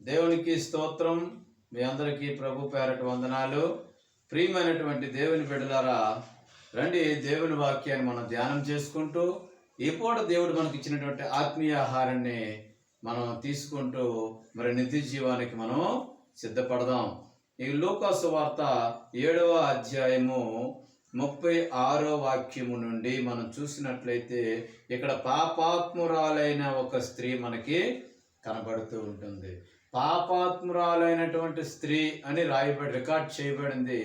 దేవునికి స్తోత్రం. మీ అందరికీ ప్రభు పేరటి వందనాలు. ప్రియమైనటువంటి దేవుని బిడ్డలారా రండి దేవుని వాక్యాన్ని మనం ధ్యానం చేసుకుంటూ ఈ పూట దేవుడు మనకి ఇచ్చినటువంటి ఆత్మీయ ఆహారాన్ని మనం తీసుకుంటూ మరి నిత్య జీవానికి మనం సిద్ధపడదాం. ఈ లోకాసు వార్త ఏడవ అధ్యాయము ముప్పై ఆరో వాక్యము నుండి మనం చూసినట్లయితే ఇక్కడ పాపాత్మురాలైన ఒక స్త్రీ మనకి కనబడుతూ ఉంటుంది. పాపాత్మురాలైనటువంటి స్త్రీ అని రాయబడి రికార్డ్ చేయబడింది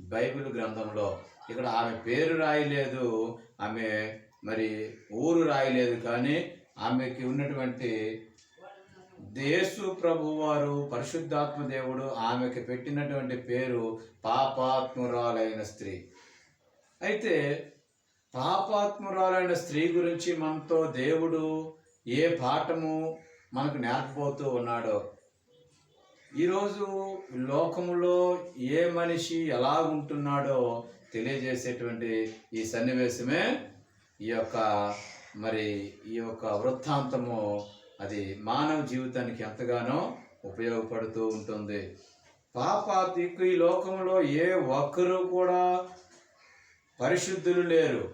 బైబిల్ గ్రంథంలో. ఇక్కడ ఆమె పేరు రాయలేదు ఆమె మరి ఊరు రాయలేదు కానీ ఆమెకి ఉన్నటువంటి దేశు ప్రభు వారు పరిశుద్ధాత్మ దేవుడు ఆమెకి పెట్టినటువంటి పేరు పాపాత్మురాలైన స్త్రీ. అయితే పాపాత్మురాలైన స్త్రీ గురించి మనతో దేవుడు ఏ పాఠము మనకు నేర్పబోతూ ఉన్నాడో ఈరోజు లోకములో ఏ మనిషి ఎలా ఉంటున్నాడో తెలియజేసేటువంటి ఈ సన్నివేశమే ఈ యొక్క మరి ఈ యొక్క వృత్తాంతము అది మానవ జీవితానికి ఎంతగానో ఉపయోగపడుతూ ఉంటుంది. పాపాతికు ఈ లోకంలో ఏ ఒక్కరూ కూడా పరిశుద్ధులు లేరు.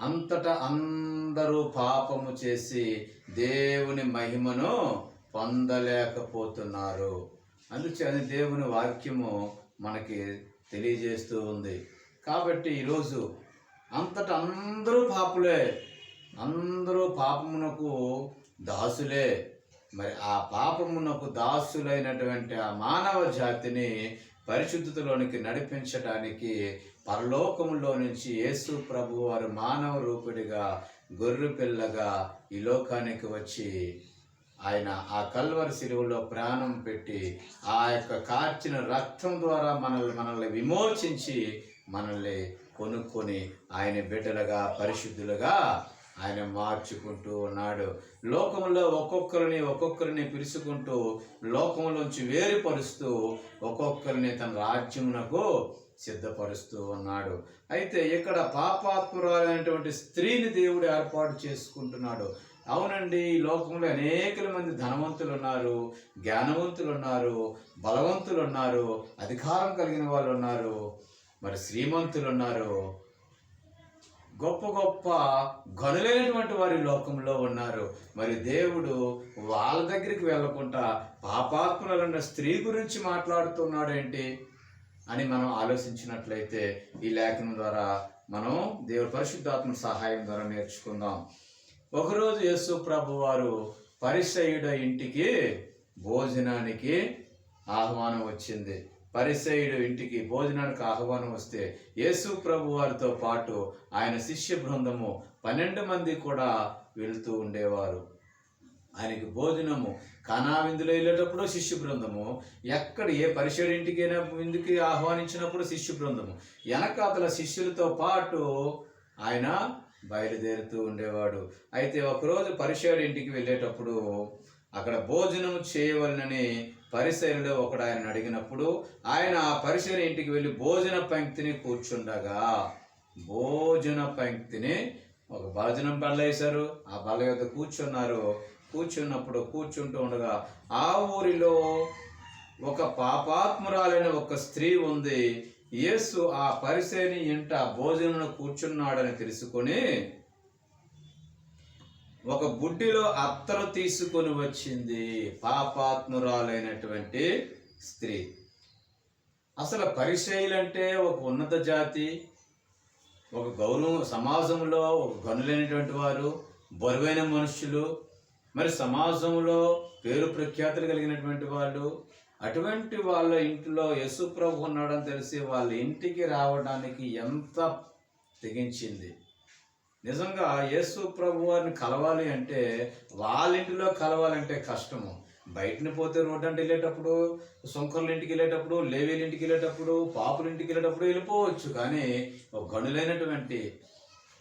అంతటా అందరూ పాపము చేసి దేవుని మహిమను పొందలేకపోతున్నారు. అందుచేత దేవుని వాక్యము మనకి తెలియజేస్తూ ఉంది. కాబట్టి ఈరోజు అంతటా అందరూ పాపులే. అందరూ పాపమునకు దాసులే. మరి ఆ పాపమునకు దాసులైనటువంటి ఆ మానవ జాతిని పరిశుద్ధతలోనికి నడిపించడానికి పరలోకములో నుంచి యేసు ప్రభు వారు మానవ రూపుడిగా గొర్రె పిల్లగా ఈ లోకానికి వచ్చి ఆయన ఆ కల్వరి శిలువలో ప్రాణం పెట్టి ఆ యొక్క కార్చిన రక్తం ద్వారా మనల్ని మనల్ని విమోచించి మనల్ని కొనుక్కొని ఆయన బిడ్డలుగా పరిశుద్ధులుగా ఆయన మార్చుకుంటూ ఉన్నాడు. లోకంలో ఒక్కొక్కరిని ఒక్కొక్కరిని పిలుచుకుంటూ లోకంలోంచి వేరుపరుస్తూ ఒక్కొక్కరిని తన రాజ్యమునకు సిద్ధపరుస్తూ ఉన్నాడు. అయితే ఇక్కడ పాపాత్మురాలైనటువంటి స్త్రీని దేవుడు ఏర్పాటు చేసుకుంటున్నాడు. అవునండి ఈ లోకంలో అనేక మంది ధనవంతులు ఉన్నారు జ్ఞానవంతులు ఉన్నారు బలవంతులు ఉన్నారు అధికారం కలిగిన వాళ్ళు ఉన్నారు మరి శ్రీమంతులు ఉన్నారు గొప్ప గొప్ప గనులైనటువంటి వారి లోకంలో ఉన్నారు. మరి దేవుడు వాళ్ళ దగ్గరికి వెళ్ళకుండా పాపాత్ములన్న స్త్రీ గురించి మాట్లాడుతున్నాడు ఏంటి అని మనం ఆలోచించినట్లయితే ఈ లేఖనం ద్వారా మనం దేవుడి పరిశుద్ధాత్మ సహాయం ద్వారా నేర్చుకుందాం. ఒకరోజు యేసు ప్రభు వారు పరిసయుడ ఇంటికి భోజనానికి ఆహ్వానం వచ్చింది. పరిసయుడు ఇంటికి భోజనానికి ఆహ్వానం వస్తే యేసు ప్రభు వారితో పాటు ఆయన శిష్య బృందము పన్నెండు మంది కూడా వెళుతూ ఉండేవారు. ఆయనకి భోజనము కానా విందులో వెళ్ళేటప్పుడు శిష్య బృందము ఎక్కడ ఏ పరిసయుడి ఇంటికైనా విందుకి ఆహ్వానించినప్పుడు శిష్య బృందము వెనకాతల శిష్యులతో పాటు ఆయన బయలుదేరుతూ ఉండేవాడు. అయితే ఒకరోజు పరిసయుడి ఇంటికి వెళ్ళేటప్పుడు అక్కడ భోజనం చేయవలనని పరిసరులో ఒకడు ఆయన అడిగినప్పుడు ఆయన ఆ పరిసర ఇంటికి వెళ్ళి భోజన పంక్తిని కూర్చుండగా భోజన పంక్తిని ఒక భోజనం బల్ల వేశారు. ఆ బల్ల యొక్క కూర్చున్నారు. కూర్చున్నప్పుడు కూర్చుంటూ ఉండగా ఆ ఊరిలో ఒక పాపాత్మురాలైన ఒక స్త్రీ ఉంది. యేసు ఆ పరిసేని ఇంట భోజనంలో కూర్చున్నాడని తెలుసుకొని ఒక బుడ్డిలో అత్తరు తీసుకొని వచ్చింది పాపాత్మురాలైనటువంటి స్త్రీ. అసలు పరిచయులంటే ఒక ఉన్నత జాతి ఒక గౌరవం సమాజంలో ఒక గనులైనటువంటి వారు బరువైన మనుషులు మరి సమాజంలో పేరు ప్రఖ్యాతులు కలిగినటువంటి వాళ్ళు అటువంటి వాళ్ళ ఇంట్లో యశుప్రభు ఉన్నాడని తెలిసి వాళ్ళ ఇంటికి రావడానికి ఎంత తెగించింది. నిజంగా యేసు ప్రభు వారిని కలవాలి అంటే వాళ్ళ ఇంటిలో కలవాలంటే కష్టము. బయటని పోతే రోడ్డు అంటే వెళ్ళేటప్పుడు సొంకర్ల ఇంటికి వెళ్ళేటప్పుడు లేవేల ఇంటికి వెళ్ళేటప్పుడు పాపుల ఇంటికి వెళ్ళేటప్పుడు వెళ్ళిపోవచ్చు. కానీ గనులైనటువంటి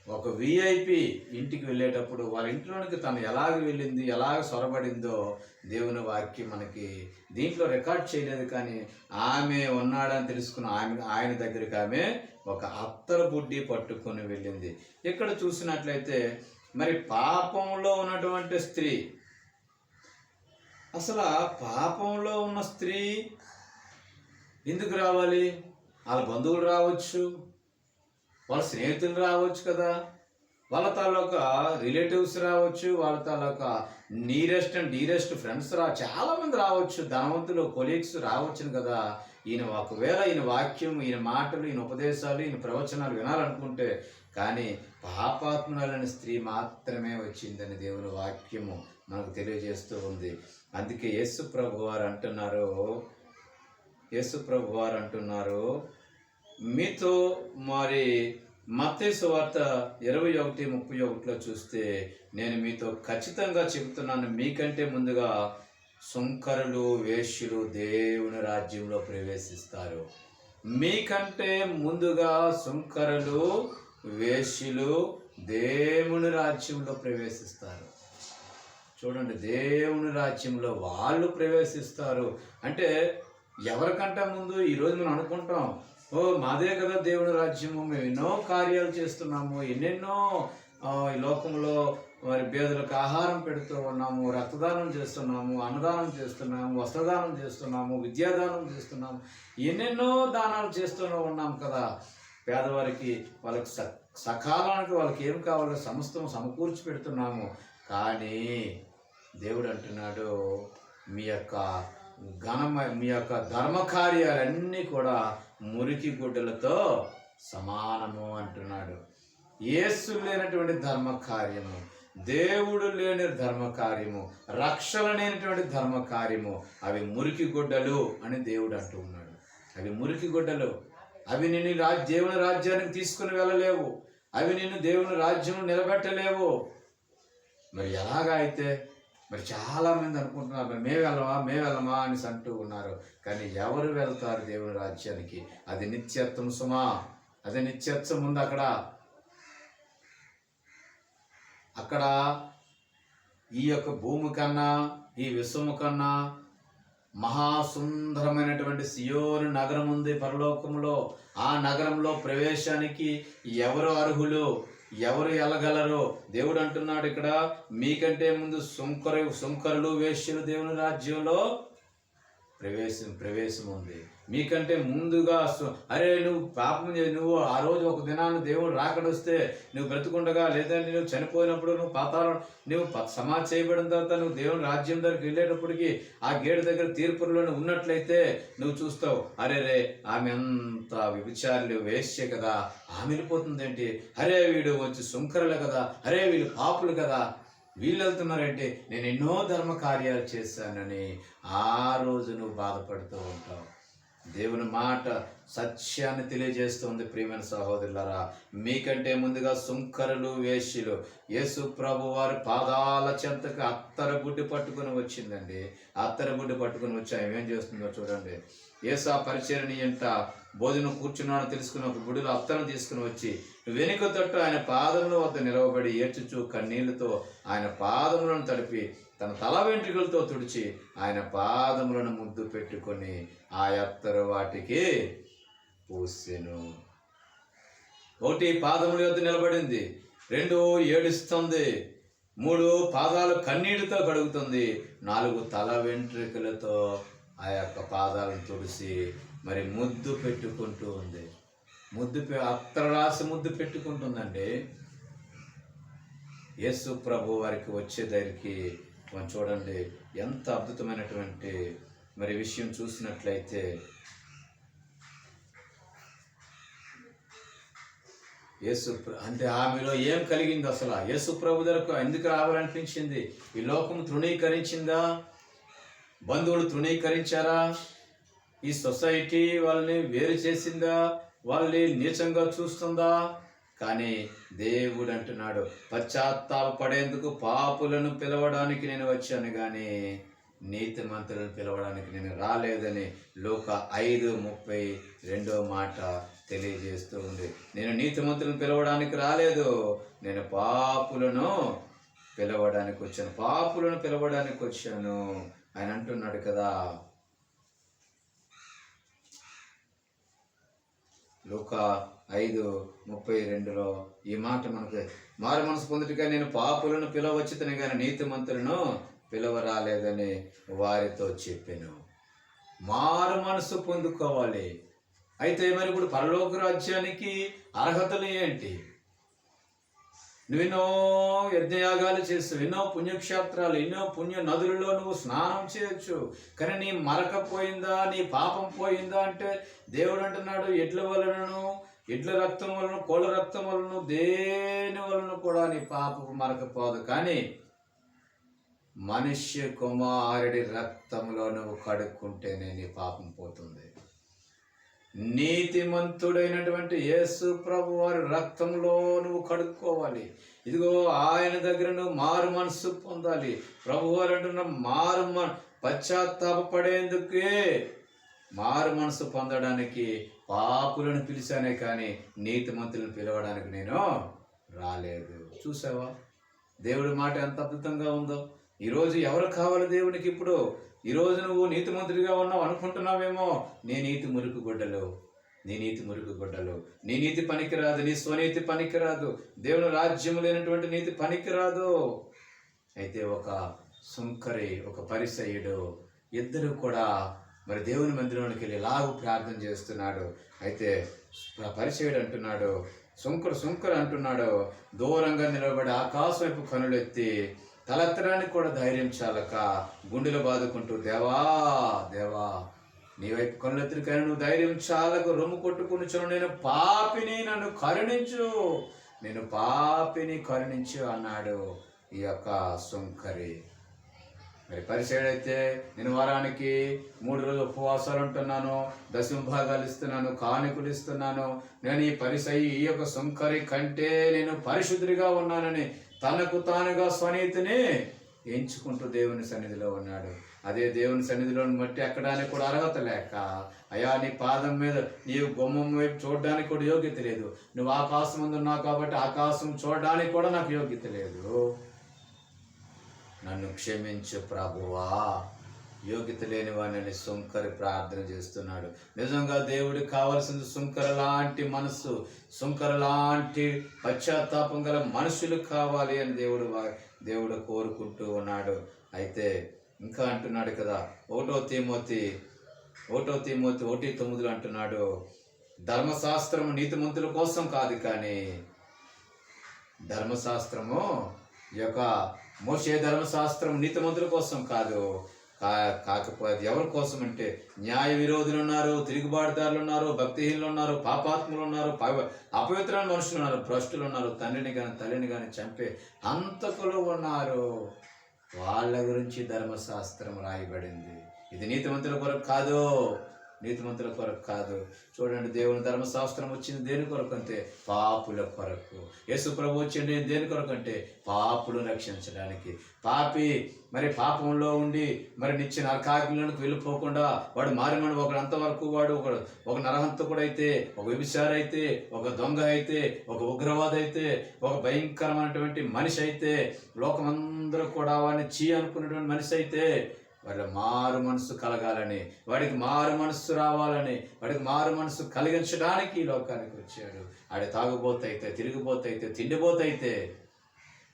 ఒక విఐపి ఇంటికి వెళ్ళేటప్పుడు వాళ్ళ ఇంట్లోనికి తను ఎలాగ వెళ్ళింది ఎలాగ సొరబడిందో దేవుని వాక్యం మనకి దీంట్లో రికార్డ్ చేయలేదు కానీ ఆమె ఉన్నాడని తెలుసుకున్న ఆమె ఆయన దగ్గరికి ఆమె ఒక అత్తర బుడ్డి పట్టుకొని వెళ్ళింది. ఇక్కడ చూసినట్లయితే మరి పాపంలో ఉన్నటువంటి స్త్రీ అసలు పాపంలో ఉన్న స్త్రీ ఎందుకు రావాలి? వాళ్ళ బంధువులు రావచ్చు వాళ్ళ స్నేహితులు రావచ్చు కదా. వాళ్ళ తాలూకా రిలేటివ్స్ రావచ్చు వాళ్ళ తాలూకా నీరెస్ట్ అండ్ డీరెస్ట్ ఫ్రెండ్స్ రా చాలా మంది రావచ్చు ధనవంతులు కొలీగ్స్ రావచ్చును కదా. ఈయన ఒకవేళ ఈయన వాక్యం ఈయన మాటలు ఈయన ఉపదేశాలు ఈయన ప్రవచనాలు వినాలనుకుంటే కానీ పాపాత్మురాలని స్త్రీ మాత్రమే వచ్చిందని దేవుని వాక్యము మనకు తెలియజేస్తూ ఉంది. అందుకే యేసు ప్రభు వారు అంటున్నారు యేసు ప్రభు వారు అంటున్నారు మీతో మరి మత్తేసు వార్త ఇరవై ఒకటి ముప్పై ఒకటిలో చూస్తే నేను మీతో ఖచ్చితంగా చెబుతున్నాను. మీకంటే ముందుగా సుంకరులు వేష్యులు దేవుని రాజ్యంలో ప్రవేశిస్తారు. మీకంటే ముందుగా సుంకరులు వేష్యులు దేవుని రాజ్యంలో ప్రవేశిస్తారు. చూడండి దేవుని రాజ్యంలో వాళ్ళు ప్రవేశిస్తారు. అంటే ఎవరికంటే ముందు ఈరోజు మనం అనుకుంటాం ఓ మాదే కదా దేవుని రాజ్యము. మేము ఎన్నో కార్యాలు చేస్తున్నాము. ఎన్నెన్నో ఈ లోకంలో మరి పేదలకు ఆహారం పెడుతూ ఉన్నాము. రక్తదానం చేస్తున్నాము. అన్నదానం చేస్తున్నాము. వస్త్రదానం చేస్తున్నాము. విద్యాదానం చేస్తున్నాము. ఎన్నెన్నో దానాలు చేస్తూనే ఉన్నాం కదా. పేదవారికి వాళ్ళకి స సకాలానికి వాళ్ళకి ఏం కావాలో సమస్తం సమకూర్చి పెడుతున్నాము. కానీ దేవుడు అంటున్నాడు మీ యొక్క ఘనమ మీ యొక్క ధర్మ కార్యాలన్నీ కూడా మురికి గుడ్డలతో సమానము అంటున్నాడు. యేసు లేనటువంటి ధర్మ కార్యము దేవుడు లేని ధర్మ కార్యము రక్షణ లేనటువంటి ధర్మ కార్యము అవి మురికి గుడ్డలు అని దేవుడు అంటూ ఉన్నాడు. అవి మురికి గుడ్డలు. అవి నిన్ను రాజ్ దేవుని రాజ్యానికి తీసుకుని వెళ్ళలేవు. అవి నిన్ను దేవుని రాజ్యం నిలబెట్టలేవు. మరి ఎలాగా అయితే మరి చాలా మంది అనుకుంటున్నారు మరి మేము వెళ్ళమా? మేము వెళ్ళమా? అని అంటూ ఉన్నారు. కానీ ఎవరు వెళ్తారు దేవుని రాజ్యానికి? అది నిత్యత్వం సుమా. అది నిత్యత్వం ఉంది అక్కడ. అక్కడ ఈ యొక్క భూమి కన్నా ఈ విశ్వము కన్నా మహాసుందరమైనటువంటి సియోను నగరం ఉంది పరలోకంలో ఆ నగరంలో ప్రవేశానికి ఎవరు అర్హులు? ఎవరు వెళ్ళగలరు దేవుడు అంటున్నాడు ఇక్కడ మీకంటే ముందు సుంకరు సుంకరులు వేశ్యలు దేవుని రాజ్యంలో ప్రవేశం ప్రవేశం ఉంది. మీకంటే ముందుగా అరే నువ్వు పాపం నువ్వు ఆ రోజు ఒక దినాన్ని దేవుడు రాకడొస్తే నువ్వు బ్రతుకుండగా లేదా నువ్వు చనిపోయినప్పుడు నువ్వు పాతాల నువ్వు ప- సమాధి చేయబడిన తర్వాత నువ్వు దేవుని రాజ్యం దగ్గరికి వెళ్ళేటప్పటికి ఆ గేటు దగ్గర తీర్పులోనే ఉన్నట్లయితే నువ్వు చూస్తావు అరే రే ఆమె అంత విభిచారులు వేశ్య కదా ఆమె వెళ్ళిపోతుందేంటి? అరే వీడు వచ్చి సుంకరులే కదా అరే వీళ్ళు పాపులు కదా వీళ్ళు వెళ్తున్నారంటే? నేను ఎన్నో ధర్మ కార్యాలు చేశానని ఆ రోజు నువ్వు బాధపడుతూ ఉంటావు. దేవుని మాట సత్యాన్ని తెలియజేస్తుంది ప్రియమైన సహోదరులరా. మీకంటే ముందుగా సుంకరులు వేశ్యులు. యేసు ప్రభు వారి పాదాల చెంతకు అత్తర గుడ్డి పట్టుకుని వచ్చిందండి. అత్తర గుడ్డి పట్టుకుని వచ్చి ఆమె ఏం చేస్తుందో చూడండి. యేసు ఆ పరిచయని ఎంట భోజనం కూర్చున్నాడో తెలుసుకుని ఒక గుడిలో అత్తను తీసుకుని వచ్చి వెనుక తట్టు ఆయన పాదముల వద్ద నిలవబడి ఏడ్చుచు కన్నీళ్ళతో ఆయన పాదములను తడిపి తన తల వెంట్రుకలతో తుడిచి ఆయన పాదములను ముద్దు పెట్టుకొని ఆ ఎత్తరు వాటికి పూసెను. ఒకటి పాదముల యొద్ద నిలబడింది. రెండు ఏడుస్తుంది. మూడు పాదాలు కన్నీటితో కడుగుతుంది. నాలుగు తల వెంట్రుకలతో ఆ యొక్క పాదాలను తుడిసి మరి ముద్దు పెట్టుకుంటూ ఉంది. ముద్దు పె- రాసి ముద్దు పెట్టుకుంటుందండి. యేసు ప్రభు వారికి వచ్చే మనం చూడండి ఎంత అద్భుతమైనటువంటి మరి విషయం చూసినట్లయితే యేసు అంటే ఆమెలో ఏం కలిగింది అసలు? యేసు ప్రభు దగ్గరకు ఎందుకు రావాలనిపించింది? ఈ లోకం తృణీకరించిందా? బంధువులు తృణీకరించారా? ఈ సొసైటీ వాళ్ళని వేరు చేసిందా? వాళ్ళని నీచంగా చూస్తుందా? కానీ దేవుడు అంటున్నాడు పశ్చాత్తాపడేందుకు పాపులను పిలవడానికి నేను వచ్చాను కానీ నీతి మంత్రులను పిలవడానికి నేను రాలేదని లోక ఐదు ముప్పై రెండో మాట తెలియజేస్తూ ఉంది. నేను నీతి మంత్రులను పిలవడానికి రాలేదు. నేను పాపులను పిలవడానికి వచ్చాను. పాపులను పిలవడానికి వచ్చాను. ఆయన అంటున్నాడు కదా. లూక ఐదు ముప్పై రెండులో ఈ మాట మనకు మారు మనసు పొందుటగా నేను పాపులను పిలవచ్చుతని కానీ నీతిమంతులను పిలవరాలేదని వారితో చెప్పాను. మారు మనసు పొందుకోవాలి. అయితే మరి ఇప్పుడు పరలోక రాజ్యానికి అర్హతలు ఏంటి? నువ్వు ఎన్నో యజ్ఞయాగాలు చేస్తావు ఎన్నో పుణ్యక్షేత్రాలు ఎన్నో పుణ్య నదులలో నువ్వు స్నానం చేయొచ్చు. కానీ నీ మరక పోయిందా నీ పాపం పోయిందా అంటే దేవుడు అంటున్నాడు ఎడ్ల వలనను ఎడ్ల రక్తం వలన కోళ్ళ రక్తం వలన దేని వలన కూడా నీ పాపపు మరకపోదు కానీ మనుష్య కుమారుడి రక్తంలో నువ్వు కడుక్కుంటేనే నీ పాపం పోతుంది. నీతిమంతుడైనటువంటి యేసు ప్రభు వారి రక్తంలో నువ్వు కడుక్కోవాలి. ఇదిగో ఆయన దగ్గర నువ్వు మారు మనసు పొందాలి. ప్రభు వారు అంటున్న మారు మన పశ్చాత్తాపడేందుకే మారు మనసు పొందడానికి పాపులను పిలిచానే కానీ నీతిమంతులను పిలవడానికి నేను రాలేదు. చూసావా? దేవుడి మాట ఎంత అద్భుతంగా ఉందో. ఈరోజు ఎవరు కావాలి దేవునికి ఇప్పుడు? ఈరోజు నువ్వు నీతిమంతుడిగా ఉన్నావు అనుకుంటున్నావేమో నీ నీతి మురుకు గుడ్డలు నీ నీతి మురికి గుడ్డలు. నీ నీతి పనికిరాదు నీ స్వనీతి పనికిరాదు. దేవుని రాజ్యం లేనటువంటి నీతి పనికిరాదు. అయితే ఒక సుంకరి ఒక పరిసయుడు ఇద్దరు కూడా మరి దేవుని మందిరంలోకి వెళ్ళి లాగు ప్రార్థన చేస్తున్నాడు. అయితే పరిచయుడు అంటున్నాడు సుంకరు సుంకరు అంటున్నాడు దూరంగా నిలబడి ఆకాశం వైపు కనులెత్తి తలెత్తడానికి కూడా ధైర్యం చాలక గుండెలు బాదుకుంటూ దేవా దేవా నీ వైపు కనులెత్తిన నువ్వు ధైర్యం చాలకు రొమ్ము కొట్టుకుని నేను పాపిని నన్ను కరుణించు నేను పాపిని కరుణించు అన్నాడు ఈ యొక్క సుంకరి. మరి పరిచయడైతే నేను వారానికి మూడు రోజులు ఉపవాసాలు ఉంటున్నాను దశంభాగాలు ఇస్తున్నాను కానుకలు ఇస్తున్నాను. నేను ఈ పరిసయి ఈ యొక్క సుంకరి కంటే నేను పరిశుద్ధిగా ఉన్నానని తనకు తానుగా స్వనీతిని ఎంచుకుంటూ దేవుని సన్నిధిలో ఉన్నాడు. అదే దేవుని సన్నిధిలో మట్టి ఎక్కడానికి కూడా అర్హత లేక అయా నీ పాదం మీద నీవు గుమ్మం వైపు చూడడానికి కూడా యోగ్యత లేదు. నువ్వు ఆకాశం ముందు ఉన్నావు కాబట్టి ఆకాశం చూడడానికి కూడా నాకు యోగ్యత లేదు. నన్ను క్షమించు ప్రభువా. యోగ్యత లేని వాడిని సుంకరి ప్రార్థన చేస్తున్నాడు. నిజంగా దేవుడికి కావలసింది సుంకర లాంటి మనస్సు సుంకర లాంటి పశ్చాత్తాపం గల మనుషులు కావాలి అని దేవుడు దేవుడు కోరుకుంటూ ఉన్నాడు. అయితే ఇంకా అంటున్నాడు కదా ఒకటో తీమోతి ఒకటో తీమోతి ఒకటి తొమ్మిదిలో అంటున్నాడు ధర్మశాస్త్రము నీతిమంతుల కోసం కాదు కానీ ధర్మశాస్త్రము ఈ యొక్క మోసే ధర్మశాస్త్రం నీతిమంతుల కోసం కాదు. కా కాకపోతే ఎవరి కోసం అంటే న్యాయ విరోధులు ఉన్నారు తిరుగుబాటుదారులు ఉన్నారు భక్తిహీనులు ఉన్నారు పాపాత్ములు ఉన్నారు అపవిత్రమైన మనుషులు ఉన్నారు భ్రష్టులు ఉన్నారు తండ్రిని కానీ తల్లిని కానీ చంపే హంతకులు ఉన్నారు. వాళ్ళ గురించి ధర్మశాస్త్రం రాయబడింది. ఇది నీతిమంతుల కొరకు కాదు. నీతిమంతుల కొరకు కాదు. చూడండి దేవుని ధర్మశాస్త్రం వచ్చింది దేని కొరకు అంటే పాపుల కొరకు. యేసు ప్రభు వచ్చింది దేని కొరకు అంటే పాపులు రక్షించడానికి. పాపి మరి పాపంలో ఉండి మరి నిత్య నరకాగ్నిలోకి వెళ్ళిపోకుండా వాడు మారిమని ఒకడు అంతవరకు వాడు ఒక ఒక నరహంతకుడు అయితే ఒక విభిచారైతే అయితే ఒక దొంగ అయితే ఒక ఉగ్రవాద అయితే ఒక భయంకరమైనటువంటి మనిషి అయితే లోకమందరూ కూడా వాడిని చీ అనుకున్నటువంటి మనిషి అయితే వాడిలో మారు మనసు కలగాలని వాడికి మారు మనసు రావాలని వాడికి మారు మనసు కలిగించడానికి ఈ లోకానికి వచ్చాడు. ఆడి తాగుబోతైతే తిరిగిపోతైతే తిండిపోతైతే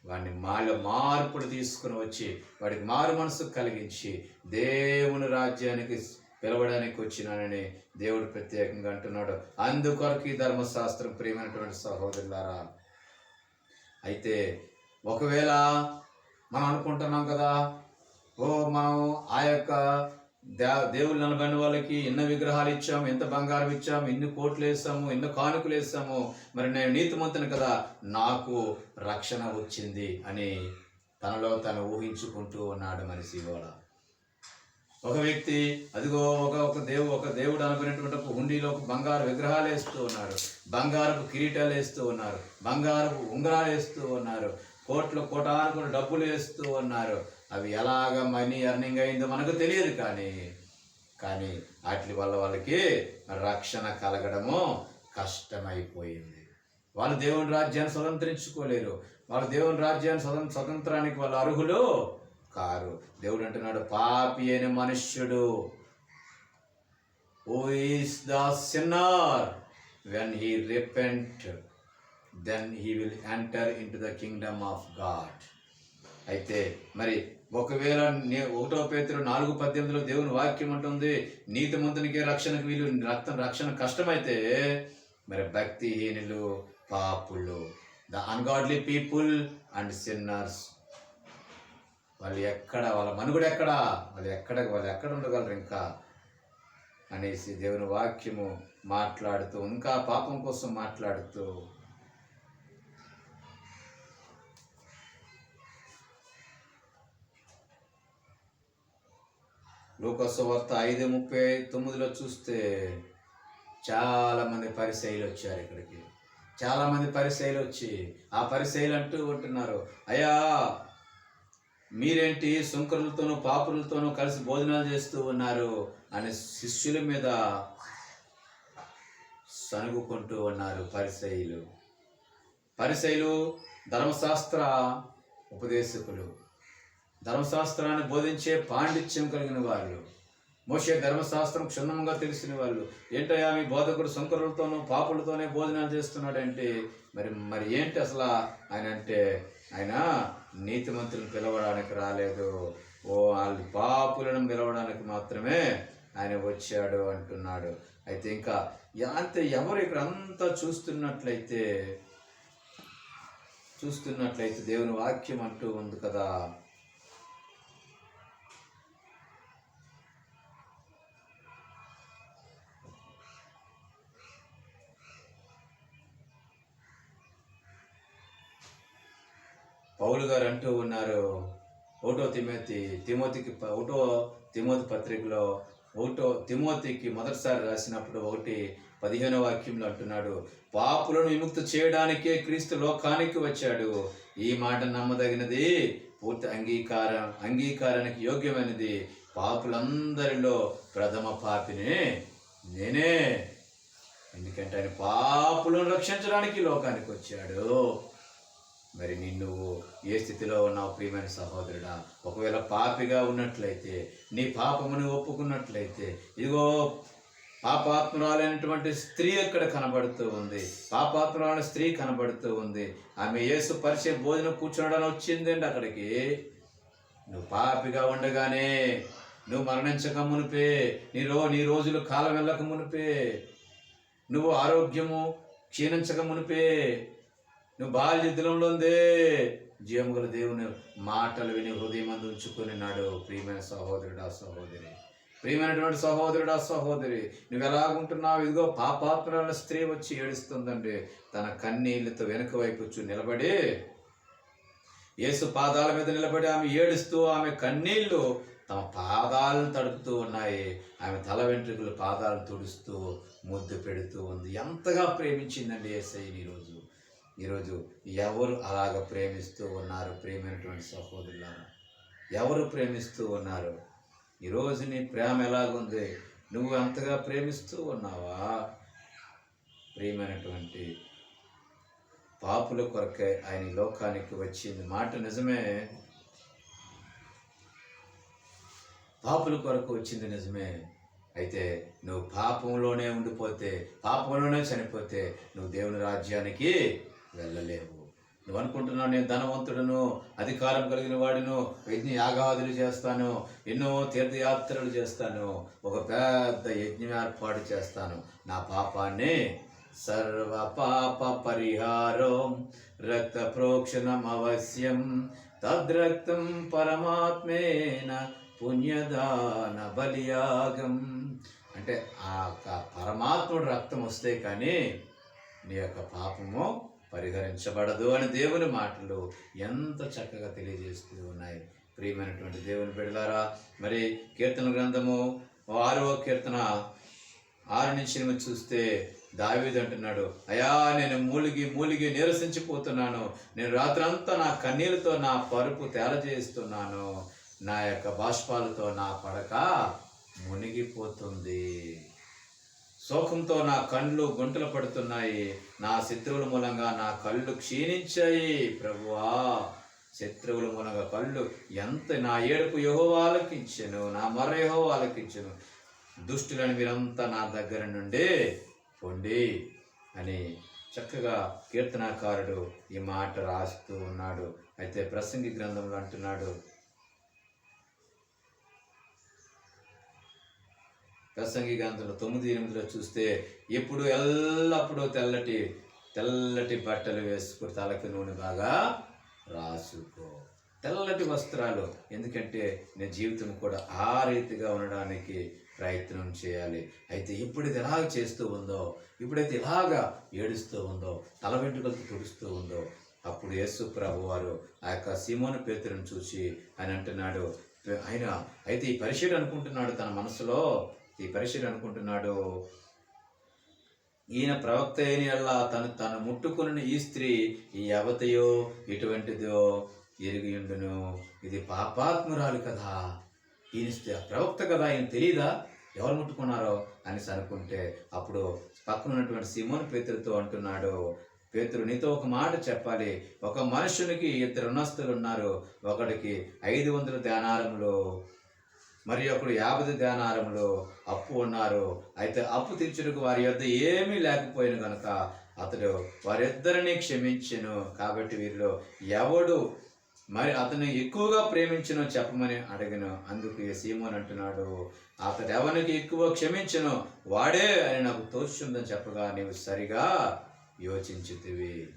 వాడిని మాలో మార్పులు తీసుకుని వచ్చి వాడికి మారు మనసు కలిగించి దేవుని రాజ్యానికి పిలవడానికి వచ్చినానని దేవుడు ప్రత్యేకంగా అంటున్నాడు. అందుకొరకు ఈ ధర్మశాస్త్రం ప్రియమైనటువంటి సహోదరులారా అయితే ఒకవేళ మనం అనుకుంటున్నాం కదా ఓ మనం ఆ యొక్క దే దేవుళ్ళు నలబడిన వాళ్ళకి ఎన్ని విగ్రహాలు ఇచ్చాము ఎంత బంగారం ఇచ్చాము ఎన్ని కోట్లు వేసాము ఎన్ని కానుకలు వేసాము మరి నేను నీతిమంతుని కదా నాకు రక్షణ వచ్చింది అని తనలో తను ఊహించుకుంటూ ఉన్నాడు మరి ఇవాళ ఒక వ్యక్తి అదిగో ఒక ఒక దేవు ఒక దేవుడు అనుకునేటువంటి ఒక హుండీలో ఒక బంగారు విగ్రహాలు వేస్తూ ఉన్నారు బంగారపు కిరీటాలు వేస్తూ ఉన్నారు బంగారపు ఉంగరాలు వేస్తూ ఉన్నారు కోట్ల కోటానుకుని డబ్బులు వేస్తూ ఉన్నారు అవి ఎలాగ మనీ ఎర్నింగ్ అయిందో మనకు తెలియదు కానీ కానీ వాటి వల్ల వాళ్ళకి రక్షణ కలగడము కష్టమైపోయింది. వాళ్ళు దేవుని రాజ్యాన్ని స్వతంత్రించుకోలేరు. వాళ్ళు దేవుని రాజ్యాన్ని స్వతం స్వతంత్రానికి వాళ్ళు అర్హులు కారు. దేవుడు అంటున్నాడు పాపి అయిన మనుష్యుడు ఓ is the sinner when he repent then he will enter into the kingdom of God అయితే మరి ఒకవేళ నే- ఒకటో పేతురు నాలుగు పద్దెనిమిదిలో దేవుని వాక్యం ఉంటుంది నీతిమంతునికే రక్షణకు వీలు రక్తం రక్షణ కష్టమైతే మరి భక్తిహీనులు పాపులు the ungodly people and sinners వాళ్ళు ఎక్కడ వాళ్ళ మనుగుడు ఎక్కడ? వాళ్ళు ఎక్కడ వాళ్ళు ఎక్కడ ఉండగలరు ఇంకా? అనేసి దేవుని వాక్యము మాట్లాడుతూ ఇంకా పాపం కోసం మాట్లాడుతూ లూకసు వార్త ఐదు ముప్పై తొమ్మిదిలో చూస్తే చాలామంది పరిశైలు వచ్చారు ఇక్కడికి. చాలామంది పరిశైలు వచ్చి ఆ పరిశైలు అంటూ ఉంటున్నారు అయ్యా మీరేంటి సుంకరులతోనూ పాపులతోనూ కలిసి భోజనాలు చేస్తూ ఉన్నారు? అని శిష్యుల మీద సనుగుకుంటూ ఉన్నారు పరిశైలు పరిశైలు ధర్మశాస్త్ర ఉపదేశకులు. ధర్మశాస్త్రాన్ని బోధించే పాండిత్యం కలిగిన వాళ్ళు. మోషే ధర్మశాస్త్రం క్షుణ్ణంగా తెలిసిన వాళ్ళు. ఏంటయ్యా మీ బోధకుడు శంకరులతోనూ పాపులతోనే భోజనాలు చేస్తున్నాడంటే మరి మరి ఏంటి అసలు ఆయన అంటే? ఆయన నీతిమంతులను పిలవడానికి రాలేదు. ఓ వాళ్ళు పాపులను పిలవడానికి మాత్రమే ఆయన వచ్చాడు అంటున్నాడు. అయితే ఇంకా అంతే ఎవరు ఇక్కడ అంతా చూస్తున్నట్లయితే చూస్తున్నట్లయితే దేవుని వాక్యం అంటూ ఉంది కదా. పౌలు గారు అంటూ ఉన్నారు ఒకటో తిమోతి తిమోతికి ప- ఒకటో తిమోతి పత్రికలో ఒకటో తిమోతికి మొదటిసారి రాసినప్పుడు ఒకటి పదిహేనో వాక్యంలో అంటున్నాడు పాపులను విముక్తి చేయడానికే క్రీస్తు లోకానికి వచ్చాడు. ఈ మాట నమ్మదగినది పూర్తి అంగీకారం అంగీకారానికి యోగ్యమైనది. పాపులందరిలో ప్రథమ పాపిని నేనే. ఎందుకంటే ఆయన పాపులను రక్షించడానికి లోకానికి వచ్చాడు. మరి నిన్ను ఏ స్థితిలో ఉన్నావు ప్రియమైన సహోదరుడా? ఒకవేళ పాపిగా ఉన్నట్లయితే నీ పాపమును ఒప్పుకున్నట్లయితే ఇదిగో పాపాత్మరాలైనటువంటి స్త్రీ అక్కడ కనబడుతూ ఉంది? పాపాత్మురాలైన స్త్రీ కనబడుతూ ఉంది. ఆమె యేసు పరిచయం భోజనం కూర్చోవడానికి వచ్చిందండి అక్కడికి. నువ్వు పాపిగా ఉండగానే నువ్వు మరణించక మునిపే నీ రో నీ రోజులు కాలం వెళ్ళక మునిపే నువ్వు ఆరోగ్యము క్షీణించక మునిపే నువ్వు బాల్య దినంలోందే జీవముగల దేవుని మాటలు విని హృదయం అందు ఉంచుకొని నాడు ప్రియమైన సహోదరుడా సహోదరి. ప్రియమైనటువంటి సహోదరుడా సహోదరి నువ్వు ఎలాగుంటున్నావు? ఇదిగో పాపాత్మరాల స్త్రీ వచ్చి ఏడుస్తుందండి. తన కన్నీళ్ళతో వెనుక వైపు వచ్చి నిలబడి యేసు పాదాల మీద నిలబడి ఆమె ఏడుస్తూ ఆమె కన్నీళ్ళు తమ పాదాలను తడుపుతూ ఉన్నాయి. ఆమె తల వెంట్రుకలు పాదాలను తుడుస్తూ ముద్దు పెడుతూ ఉంది. ఎంతగా ప్రేమించిందండి ఏసయ్యని ఈరోజు ఈరోజు ఎవరు అలాగ ప్రేమిస్తూ ఉన్నారు? ప్రేమైనటువంటి సహోదరులను ఎవరు ప్రేమిస్తూ ఉన్నారు? ఈరోజు నీ ప్రేమ ఎలాగుంది? నువ్వు అంతగా ప్రేమిస్తూ ఉన్నావా? ప్రియమైనటువంటి పాపుల కొరకే ఆయన లోకానికి వచ్చింది మాట నిజమే. పాపుల కొరకు వచ్చింది నిజమే. అయితే నువ్వు పాపంలోనే ఉండిపోతే పాపంలోనే చనిపోతే నువ్వు దేవుని రాజ్యానికి వెళ్ళలేవు. నువ్వు అనుకుంటున్నావు నేను ధనవంతుడను అధికారం కలిగిన వాడిను యజ్ఞ యాగాదులు చేస్తాను ఎన్నో తీర్థయాత్రలు చేస్తాను ఒక పెద్ద యజ్ఞం ఏర్పాటు చేస్తాను. నా పాపాన్ని సర్వ పాప పరిహారం రక్త ప్రోక్షణం అవశ్యం తద్రక్తం పరమాత్మేన పుణ్యదాన బలియాగం. అంటే ఆ పరమాత్ముడు రక్తం వస్తే కానీ నీ యొక్క పాపము పరిహరించబడదు అని దేవుని మాటలు ఎంత చక్కగా తెలియజేస్తూ ఉన్నాయి. ప్రియమైనటువంటి దేవుని పెడలారా మరి కీర్తన గ్రంథము ఆరవ కీర్తన ఆరు నుంచి చూస్తే దావీదు అంటున్నాడు అయా నేను మూలిగి మూలిగి నీరసించిపోతున్నాను. నేను రాత్రంతా నా కన్నీళ్ళతో నా పరుపు తేలజేస్తున్నాను. నా యొక్క బాష్పాలతో నా పడక మునిగిపోతుంది. శోకంతో నా కళ్ళు గుంటలు పడుతున్నాయి. నా శత్రువుల మూలంగా నా కళ్ళు క్షీణించాయి. ప్రభువా శత్రువుల మూలంగా కళ్ళు ఎంత నా ఏడుపు యహో ఆలకించను నా మర యహో ఆలకించెను. దుష్టులని మీరంతా నా దగ్గర నుండి పొండి అని చక్కగా కీర్తనాకారుడు ఈ మాట రాస్తూ ఉన్నాడు. అయితే ప్రసంగి గ్రంథంలో అంటున్నాడు ప్రసంగి గ్రంథంలో తొమ్మిది ఎనిమిదిలో చూస్తే ఎప్పుడు ఎల్లప్పుడూ తెల్లటి తెల్లటి బట్టలు వేసుకుని తలకి నూనె బాగా రాసుకో. తెల్లటి వస్త్రాలు. ఎందుకంటే నీ జీవితం కూడా ఆ రీతిగా ఉండడానికి ప్రయత్నం చేయాలి. అయితే ఇప్పుడు ఇది ఎలాగ చేస్తూ ఉందో ఇప్పుడైతే ఇలాగా ఏడుస్తూ ఉందో తల వెంట్రుకలతో తుడుస్తూ ఉందో అప్పుడు యేసు ప్రభు వారు ఆ యొక్క సీమోను పేతులను చూసి ఆయన అంటున్నాడు ఆయన అయితే ఈ పరిశీలి అనుకుంటున్నాడు తన మనసులో ఈ పరిశీలి అనుకుంటున్నాడు ఈయన ప్రవక్త అయిన అలా తను తను ముట్టుకున్న ఈ స్త్రీ ఈ అవతయో ఇటువంటిదో ఎరిగియుండును ఇది పాపాత్మురాలు కదా. ఈయన ప్రవక్త కదా ఈయన తెలియదా ఎవరు ముట్టుకున్నారో అనేసి అనుకుంటే అప్పుడు పక్కన ఉన్నటువంటి సిమోన్ పేతురుతో అంటున్నాడు పేతురు నీతో ఒక మాట చెప్పాలి. ఒక మనుషునికి ఇద్దరు ఉన్నస్తులు ఉన్నారు. ఒకడికి ఐదు వందల ధ్యానారములు మరి ఒకడు యాభై ధ్యానారంలో అప్పు ఉన్నారు. అయితే అప్పు తీర్చుటకు వారి యొద్ ఏమీ లేకపోయిన కనుక అతడు వారిద్దరిని క్షమించెను. కాబట్టి వీరిలో ఎవడు మరి అతను ఎక్కువగా ప్రేమించను చెప్పమని అడిగను. అందుకు సీమోన్ అంటున్నాడు అతడు ఎవరికి ఎక్కువ క్షమించను వాడే అని నాకు తోచుందని చెప్పగా నీవు సరిగా యోచించుతివి.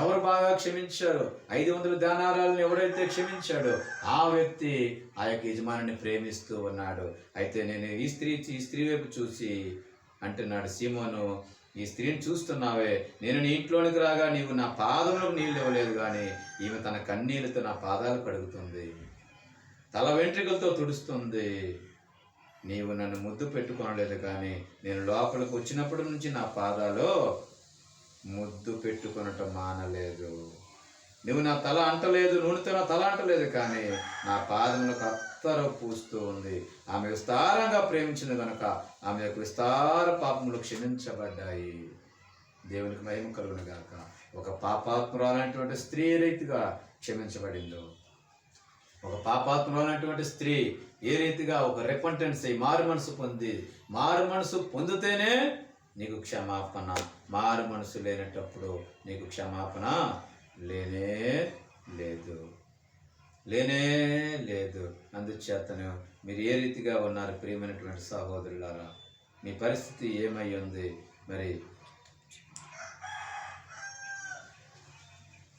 ఎవరు బాగా క్షమించారు ఐదు వందల దానారాలను ఎవరైతే క్షమించాడో ఆ వ్యక్తి ఆ యొక్క యజమానిని ప్రేమిస్తూ ఉన్నాడు. అయితే నేను ఈ స్త్రీ ఈ స్త్రీ వైపు చూసి అంటున్నాడు సీమోను ఈ స్త్రీని చూస్తున్నావే. నేను నీ ఇంట్లోనికి రాగా నీవు నా పాదములకు నీళ్ళు ఇవ్వలేదు కానీ ఈమె తన కన్నీళ్ళతో నా పాదాలు కడుగుతుంది. తల వెంట్రుకలతో తుడుస్తుంది. నీవు నన్ను ముద్దు పెట్టుకోనలేదు కానీ నేను లోపలికి వచ్చినప్పటి నుంచి నా పాదాలు ముద్దు పెట్టుకొనటం మానలేదు. నువ్వు నా తల అంటలేదు నూనెతో నా తల అంటలేదు కానీ నా పాదములకు అత్తరం పూస్తూ ఉంది. ఆమె విస్తారంగా ప్రేమించింది కనుక ఆమె యొక్క విస్తార పాపములు క్షమించబడ్డాయి. దేవునికి మహిమ కలుగును గాక. ఒక పాపాత్మరాలైనటువంటి స్త్రీ రీతిగా క్షమించబడిందో. ఒక పాపాత్మరాలైనటువంటి స్త్రీ ఏ రీతిగా ఒక రెపంటెన్స్ అయి మారు మనసు పొంది మారు మనసు పొందితేనే నీకు క్షమాపణ. మారు మనసు లేనటప్పుడు నీకు క్షమాపణ లేనే లేదు. లేనే లేదు. అందుచేతను మీరు ఏ రీతిగా ఉన్నారు ప్రియమైనటువంటి సహోదరులారా? మీ పరిస్థితి ఏమై ఉంది? మరి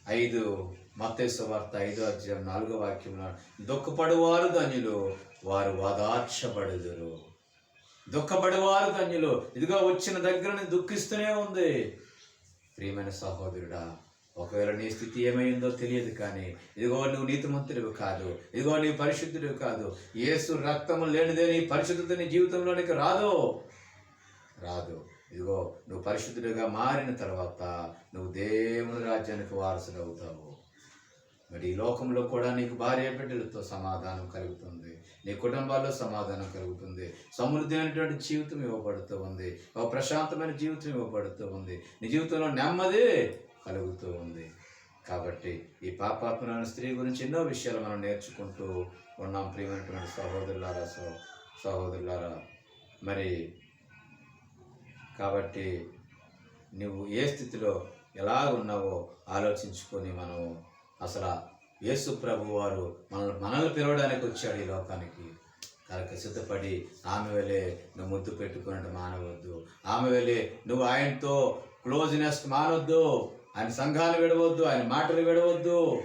ఐదు మత్తేసు వార్త ఐదో అధ్యాయం నాలుగో వాక్యంలో దుఃఖపడువారు ధన్యులు వారు వాదార్చబడుదురు. దుఃఖపడేవారు ధన్యులు ఇదిగో వచ్చిన దగ్గరని దుఃఖిస్తూనే ఉంది. ప్రియమైన సహోదరుడా ఒకవేళ నీ స్థితి ఏమైందో తెలియదు కానీ ఇదిగో నువ్వు నీతిమంతుడివి కాదు. ఇదిగో నీ పరిశుద్ధుడివి కాదు. ఏసు రక్తము లేనిదే నీ పరిశుద్ధత నీ జీవితంలోనికి రాదు. రాదు. ఇదిగో నువ్వు పరిశుద్ధుడిగా మారిన తర్వాత నువ్వు దేవుని రాజ్యానికి వారసులు అవుతావు మరి ఈ లోకంలో కూడా నీకు భార్య బిడ్డలతో సమాధానం కలుగుతుంది. నీ కుటుంబాల్లో సమాధానం కలుగుతుంది. సమృద్ధి అయినటువంటి జీవితం ఇవ్వబడుతూ ఉంది. ఒక ప్రశాంతమైన జీవితం ఇవ్వబడుతూ ఉంది. నీ జీవితంలో నెమ్మది కలుగుతూ ఉంది. కాబట్టి ఈ పాపాత్మమైన స్త్రీ గురించి ఎన్నో విషయాలు మనం నేర్చుకుంటూ ఉన్నాం. ప్రియమైనటువంటి సహోదరులారా సో సహోదరులారా మరి కాబట్టి నువ్వు ఏ స్థితిలో ఎలా ఉన్నావో ఆలోచించుకొని మనం అసలు యేసు ప్రభు వారు మనల్ని మనల్ని పిలవడానికి వచ్చాడు ఈ లోకానికి. కనుక సిద్ధపడి ఆమె వెళ్ళే నువ్వు ముద్దు పెట్టుకున్నట్టు మానవద్దు. ఆమె వెళ్ళే నువ్వు ఆయనతో క్లోజ్నెస్ మానవద్దు ఆయన సంఘాలు విడవద్దు ఆయన మాటలు విడవద్దు.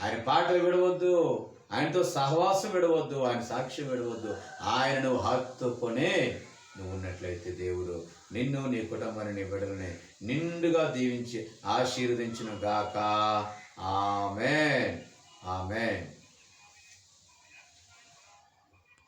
ఆయన పాటలు విడవద్దు. ఆయనతో సహవాసం విడవద్దు ఆయన సాక్ష్యం విడవద్దు. ఆయన నువ్వు హత్తుకొని నువ్వు ఉన్నట్లయితే దేవుడు నిన్ను నీ కుటుంబాన్ని నీ బిడ్డలని నిండుగా దీవించి ఆశీర్వదించును గాక 아멘. 아멘.